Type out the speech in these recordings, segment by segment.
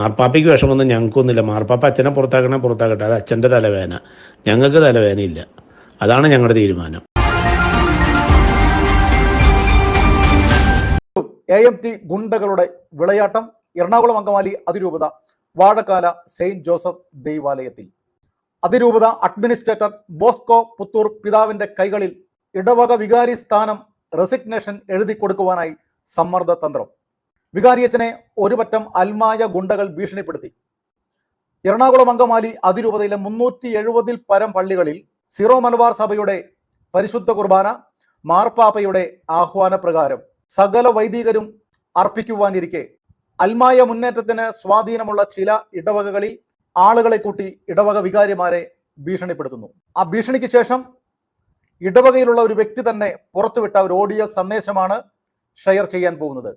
മാർപ്പാപ്പയ്ക്ക് വിഷമൊന്നും ഞങ്ങൾക്കൊന്നുമില്ല. മാർപ്പാപ്പ അച്ഛനെ പുറത്താക്കണേ പുറത്താക്കട്ടെ. അത് അച്ഛന്റെ തലവേന ഞങ്ങൾക്ക് തലവേനയില്ല അതാണ് ഞങ്ങളുടെ തീരുമാനം. എ എം ടി ഗുണ്ടകളുടെ വിളയാട്ടം എറണാകുളം അങ്കമാലി അതിരൂപത വാഴക്കാല സെയിന്റ് ജോസഫ് ദൈവാലയത്തിൽ. അതിരൂപത അഡ്മിനിസ്ട്രേറ്റർ ബോസ്കോ പുത്തൂർ പിതാവിന്റെ കൈകളിൽ ഇടവക വികാരി സ്ഥാനം റെസിഗ്നേഷൻ എഴുതി കൊടുക്കുവാനായി സമ്മർദ്ദ തന്ത്രം വികാരിയച്ചനെ ഒരുപറ്റം അൽമായ ഗുണ്ടകൾ ഭീഷണിപ്പെടുത്തി. എറണാകുളം അങ്കമാലി അതിരൂപതയിലെ മുന്നൂറ്റി എഴുപതിൽ പരം പള്ളികളിൽ സിറോ മലബാർ സഭയുടെ പരിശുദ്ധ കുർബാന മാർപ്പാപ്പയുടെ ആഹ്വാന പ്രകാരം സകല വൈദികരും അർപ്പിക്കുവാനിരിക്കെ. അൽമായ മുന്നേറ്റത്തിന് സ്വാധീനമുള്ള ചില ഇടവകകളിൽ ആളുകളെ കൂട്ടി ഇടവക വികാരിമാരെ ഭീഷണിപ്പെടുത്തുന്നു. ആ ഭീഷണിക്ക് ശേഷം ഇടവകയിലുള്ള ഒരു വ്യക്തി തന്നെ പുറത്തുവിട്ട ഒരു ഓഡിയോ സന്ദേശമാണ് ഷെയർ ചെയ്യാൻ പോകുന്നത്.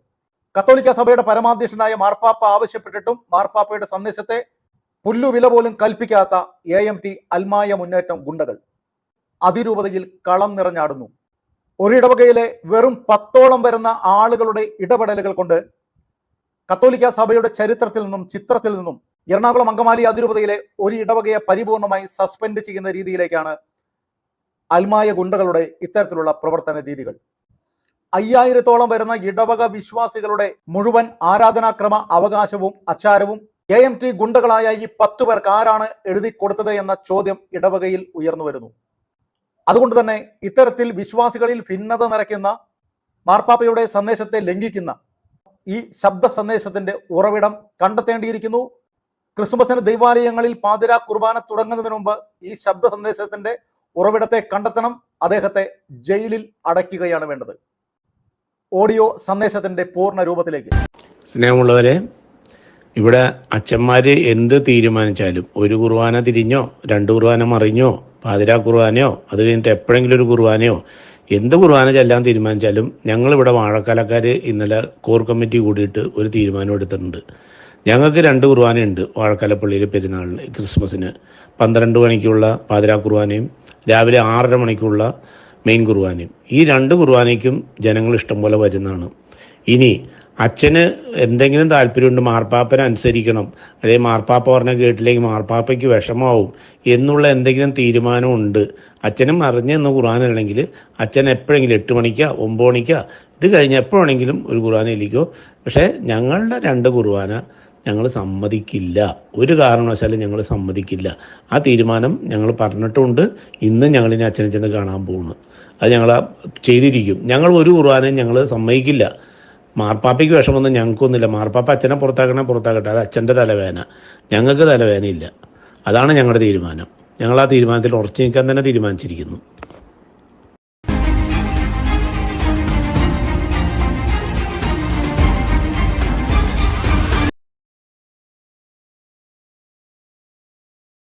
കത്തോലിക്ക സഭയുടെ പരമാധ്യക്ഷനായ മാർപ്പാപ്പ ആവശ്യപ്പെട്ടിട്ടും മാർപ്പാപ്പയുടെ സന്ദേശത്തെ പുല്ലുവില പോലും കൽപ്പിക്കാത്ത എ എം ടി അൽമായ മുന്നേറ്റം ഗുണ്ടകൾ അതിരൂപതയിൽ കളം നിറഞ്ഞാടുന്നു. ഒരിടവകയിലെ വെറും പത്തോളം വരുന്ന ആളുകളുടെ ഇടപെടലുകൾ കൊണ്ട് കത്തോലിക്ക സഭയുടെ ചരിത്രത്തിൽ നിന്നും ചിത്രത്തിൽ നിന്നും എറണാകുളം അങ്കമാലി അതിരൂപതയിലെ ഒരു ഇടവകയെ പരിപൂർണമായി സസ്പെൻഡ് ചെയ്യുന്ന രീതിയിലേക്കാണ് അൽമായ ഗുണ്ടകളുടെ ഇത്തരത്തിലുള്ള പ്രവർത്തന രീതികൾ. അയ്യായിരത്തോളം വരുന്ന ഇടവക വിശ്വാസികളുടെ മുഴുവൻ ആരാധനാക്രമ അവകാശവും അച്ചാരവും എ എം ടി ഗുണ്ടകളായ ഈ പത്തു പേർക്ക് ആരാണ് എഴുതി കൊടുത്തത് എന്ന ചോദ്യം ഇടവകയിൽ ഉയർന്നു വരുന്നു. അതുകൊണ്ട് തന്നെ ഇത്തരത്തിൽ വിശ്വാസികളിൽ ഭിന്നത നിറയ്ക്കുന്ന മാർപ്പാപ്പയുടെ സന്ദേശത്തെ ലംഘിക്കുന്ന ഈ ശബ്ദ സന്ദേശത്തിന്റെ ഉറവിടം കണ്ടെത്തേണ്ടിയിരിക്കുന്നു. ക്രിസ്മസിന് ദൈവാലയങ്ങളിൽ പാതിര കുർബാന തുടങ്ങുന്നതിന് മുമ്പ് ഈ ശബ്ദ സന്ദേശത്തിന്റെ ഉറവിടത്തെ കണ്ടെത്തണം. അദ്ദേഹത്തെ ജയിലിൽ അടയ്ക്കുകയാണ് വേണ്ടത്. ഓഡിയോ സന്ദേശത്തിന്റെ പൂർണ രൂപത്തിലേക്ക്. സ്നേഹമുള്ളവരെ ഇവിടെ അച്ഛന്മാർ എന്ത് തീരുമാനിച്ചാലും ഒരു കുർബാന തിരിഞ്ഞോ രണ്ട് കുർബാന മറിഞ്ഞോ പാതിരാ കുർബാനയോ അത് കഴിഞ്ഞിട്ട് എപ്പോഴെങ്കിലും ഒരു കുർബാനയോ എന്ത് കുർബാന ചെല്ലാൻ തീരുമാനിച്ചാലും ഞങ്ങളിവിടെ വാഴക്കാലക്കാർ ഇന്നലെ കോർ കമ്മിറ്റി കൂടിയിട്ട് ഒരു തീരുമാനം എടുത്തിട്ടുണ്ട്. ഞങ്ങൾക്ക് രണ്ട് കുർബാനയുണ്ട് വാഴക്കാലപ്പള്ളിയിൽ പെരുന്നാളിന് ക്രിസ്മസിന്. പന്ത്രണ്ട് മണിക്കുള്ള പാതിരാ കുർബാനയും രാവിലെ ആറര മണിക്കുള്ള മെയിൻ കുർബാനയും. ഈ രണ്ട് കുർബാനയ്ക്കും ജനങ്ങൾ ഇഷ്ടം പോലെ വരുന്നതാണ്. ഇനി അച്ഛന് എന്തെങ്കിലും താല്പര്യമുണ്ട് മാർപ്പാപ്പനെ അനുസരിക്കണം അല്ലെങ്കിൽ മാർപ്പാപ്പ പറഞ്ഞ കേട്ടില്ലെങ്കിൽ മാർപ്പാപ്പയ്ക്ക് വിഷമാവും എന്നുള്ള എന്തെങ്കിലും തീരുമാനമുണ്ട്. അച്ഛനും അറിഞ്ഞെന്ന് ഖുർആാനല്ലെങ്കിൽ അച്ഛൻ എപ്പോഴെങ്കിലും എട്ട് മണിക്കാ ഒമ്പത് മണിക്കാ ഇത് കഴിഞ്ഞ് എപ്പോഴാണെങ്കിലും ഒരു ഖുർആാനയിലേക്കോ പക്ഷേ ഞങ്ങളുടെ രണ്ട് കുർബാന ഞങ്ങൾ സമ്മതിക്കില്ല. ഒരു കാരണവശാലും ഞങ്ങൾ സമ്മതിക്കില്ല. ആ തീരുമാനം ഞങ്ങൾ പറഞ്ഞിട്ടുണ്ട്. ഇന്ന് ഞങ്ങളിനി അച്ഛനെ ചെന്ന് കാണാൻ പോകുന്നു അത് ഞങ്ങൾ ചെയ്തിരിക്കും. ഞങ്ങൾ ഒരു കുർബാനയും ഞങ്ങൾ സമ്മതിക്കില്ല. മാർപ്പാപ്പയ്ക്ക് വിഷമൊന്നും ഞങ്ങൾക്കൊന്നുമില്ല. മാർപ്പാപ്പ അച്ഛനെ പുറത്താക്കണേ പുറത്താക്കട്ടെ. അത് അച്ഛന്റെ തലവേന ഞങ്ങൾക്ക് തലവേനയില്ല അതാണ് ഞങ്ങളുടെ തീരുമാനം. ഞങ്ങൾ ആ തീരുമാനത്തിൽ ഉറച്ചു നിൽക്കാൻ തന്നെ തീരുമാനിച്ചിരിക്കുന്നു.